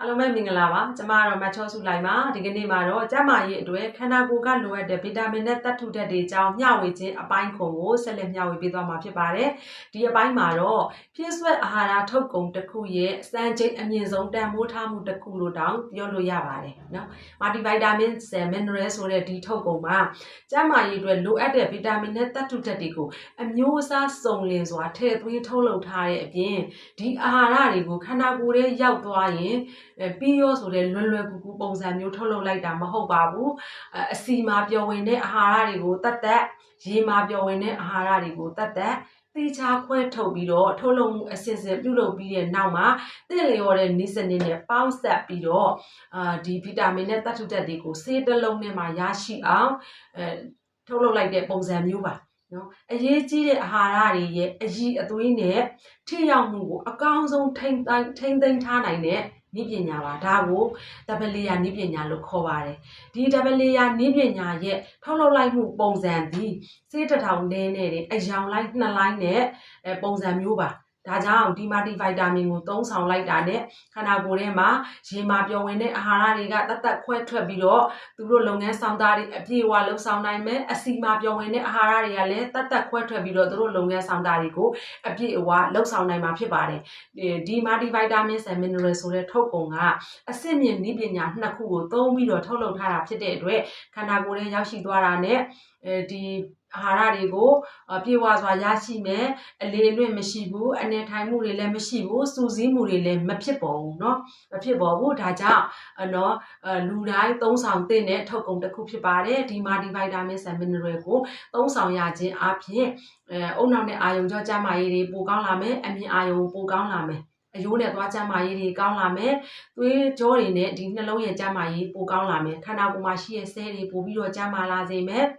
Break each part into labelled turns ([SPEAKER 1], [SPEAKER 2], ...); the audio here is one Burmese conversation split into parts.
[SPEAKER 1] အားလုံးပဲမင်္ဂလာပါကျမကတော့မတ်ချောစုလိုက်ပါဒီကနေ့မှာတော့ကျမရဲ့အတွက်ခန္ဓာကိုယ်ကလိုအပ်တဲ့ဗီတာမင်နဲ့သတ္ထုဓာတ်တွေအကြောင်းမျှဝေခြင်းအပိုင်းခုံကိုဆက်လက်မျှဝေပေးသွားမှာဖြစ်ပါတယ်ဒီအပိုင်းမှာတော့ပြည့်စွက်အာဟာရထုတ်ကုန်တစ်ခုရဲ့စံချိန်အမြင့်ဆုံးတန်ဖိုးထားမှုတစ်ခုလို့တောင်ပြောလို့ရပါတယ်နော်မာတီဗိုက်တာမင်ဆယ်မင်နရယ်ဆိုတဲ့ဒီထုတ်ကုန်မှာကျမရဲ့အတွက်လိုအပ်တဲ့ဗီတာမင်နဲ့သတ္ထုဓာတ်တွေကိုအမျိုးအစားစုံလင်စွာထည့်သွင်းထုတ်လုပ်ထားတဲ့အပြင်ဒီအာဟာရတွေကိုခန္ဓာကိုယ်ထဲရောက်သွားရင်အဲ ပြီးရောဆိုတဲ့လွယ်လွယ်ကူကူပုံစံမျိုးထုတ်လုပ်လိုက်တာမဟုတ်ပါဘူးအဲအစီမာပျော်ဝင်တဲ့အာဟာရတွေကိုတတ်တတ်ရေမာပျော်ဝင်တဲ့အာဟာရတွေကိုတတ်တတ်သေချာခွဲထုတ်ပြီးတော့ထုတ်လုပ်မှုအစစ်စစ်ပြုလုပ်ပြီးတဲ့နောက်မှာတင့်လျော်တဲ့နိစနစ်နဲ့ပေါင်းဆက်ပြီးတော့အာဒီဗီတာမင်နဲ့သတ္ထုဓာတ်တွေကိုဆေးတစ်လုံးနဲ့မှရရှိအောင်အဲထုတ်လုပ်လိုက်တဲ့ပုံစံမျိုးပါနော်အရေးကြီးတဲ့အာဟာရတွေရဲ့အရည်အသွေးနဲ့ထိရောက်မှုကိုအကောင်းဆုံးထိမ့်သိမ်းထိမ့်သိမ်းထားနိုင်တဲ့ နိပညာပါဒါကိုတပလီယာနိပညာလို့ခေါ်ပါတယ်ဒီတပလီယာနိပညာရဲ့ထုတ်လုပ်လိုက်မှုပုံစံသည်စေးတစ်ထောင်နဲနဲ့တဲ့အယောင်လိုက်နှစ်လိုင်းနဲ့အဲပုံစံမျိုးပါ ဒါကြောင့်ဒီမာတီဗိုက်တာမင်ကိုသုံးဆောင်လိုက်တာနဲ့ခန္ဓာကိုယ်ထဲမှာရေမာပျော်ဝင်တဲ့အာဟာရတွေကတတ်တတ်ခွဲထွက်ပြီးတော့သူတို့လုပ်ငန်းဆောင်တာတွေအပြည့်အဝလှုပ်ဆောင်နိုင်မယ်အစီမာပျော်ဝင်တဲ့အာဟာရတွေကလည်းတတ်တတ်ခွဲထွက်ပြီးတော့သူတို့လုပ်ငန်းဆောင်တာတွေကိုအပြည့်အဝလှုပ်ဆောင်နိုင်မှာဖြစ်ပါတယ်ဒီမာတီဗိုက်တာမင်ဆန်မင်နရယ်ဆိုတဲ့ထုတ်ကုန်ကအဆင့်မြင့်နည်းပညာနှစ်ခုကိုသုံးပြီးတော့ထုတ်လုပ်ထားတာဖြစ်တဲ့အတွက်ခန္ဓာကိုယ်ထဲရောက်ရှိသွားတာနဲ့အဲဒီအာဟာရတွေကိုပြေဝစွာရရှိမယ်အလေအလွင့်မရှိဘူးအနေထိုင်မှုတွေလည်းမရှိဘူးစူးစီးမှုတွေလည်းမဖြစ်ပေါ်ဘူးเนาะမဖြစ်ပေါ်ဘူးဒါကြောင့်နော်လူတိုင်းသုံးဆောင်သင့်တဲ့ထုတ်ကုန်တစ်ခုဖြစ်ပါတယ်ဒီမာဒီဗိုက်တာမင်ဆန်မင်နရယ်ကိုသုံးဆောင်ရခြင်းအပြင်အဲအုံနောက်နဲ့အာယုံကြောကျန်းမာရေးတွေပိုကောင်းလာမယ်အမြင်အာယုံပိုကောင်းလာမယ်အယိုးနဲ့သွားကျန်းမာရေးတွေကောင်းလာမယ်။သွေးကြောတွေနဲ့ဒီနှလုံးရဲ့ကျန်းမာရေးပိုကောင်းလာမယ်။ခန္ဓာကိုယ်မှာရှိတဲ့ဆဲတွေပိုပြီးတော့ကျန်းမာလာစေမယ်။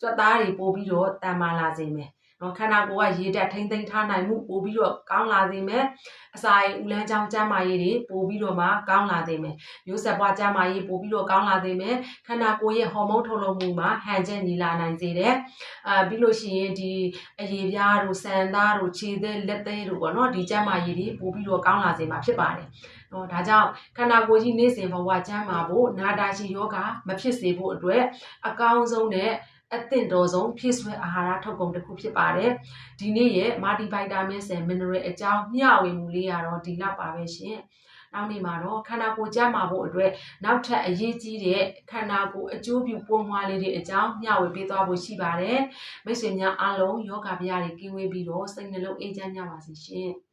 [SPEAKER 1] ကြွက်သားတွေပိုပြီးတော့တန်မာလာစေမယ်။နော်ခန္ဓာကိုယ်ကရေဓာတ်ထိမ့်သိမ်းထားနိုင်မှုပိုပြီးတော့ကောင်းလာစေမယ်။အစာအိမ်ဦးလန်းချောင်းကျန်းမာရေးတွေပိုပြီးတော့မှကောင်းလာစေမယ်။မျိုးဆက်ပွားကျန်းမာရေးပိုပြီးတော့ကောင်းလာစေမယ်။ခန္ဓာကိုယ်ရဲ့ဟော်မုန်းထုတ်လုပ်မှုမှာဟန်ချက်ညီလာနိုင်စေတယ်။အာပြီးလို့ရှိရင်ဒီအရေပြားတို့ဆန်သားတို့ခြေသေးလက်သေးတို့ပေါ့နော်ဒီကျန်းမာရေးတွေပိုပြီးတော့ကောင်းလာစေမှာဖြစ်ပါတယ်။နော်ဒါကြောင့်ခန္ဓာကိုယ်ကြီးနေ့စဉ်ဘဝကျန်းမာဖို့နာတာရှိယောဂမဖြစ်စေဖို့အတွက်အကောင်းဆုံးနဲ့ အသင့်တော်ဆုံးဖြည့်ဆွဲအာဟာရထုတ်ကုန်တစ်ခုဖြစ်ပါတယ်။ဒီနေ့ရဲ့မာတီဗိုက်တာမင်ဆယ်မင်နရယ်အကြောင်းမျှဝေမှုလေးကတော့ဒီလောက်ပါပဲရှင်။နောက်နေ့မှာတော့ခန္ဓာကိုယ်ကျန်းမာဖို့အတွက်နောက်ထပ်အရေးကြီးတဲ့ခန္ဓာကိုယ်အကျိုးပြုပုံမွားလေးတွေအကြောင်းမျှဝေပေးသွားဖို့ရှိပါတယ်။မိတ်ဆွေများအားလုံးယောဂဗျာတွေကင်းဝေးပြီးတော့စိတ်နှလုံးအေးချမ်းကြပါစေရှင်။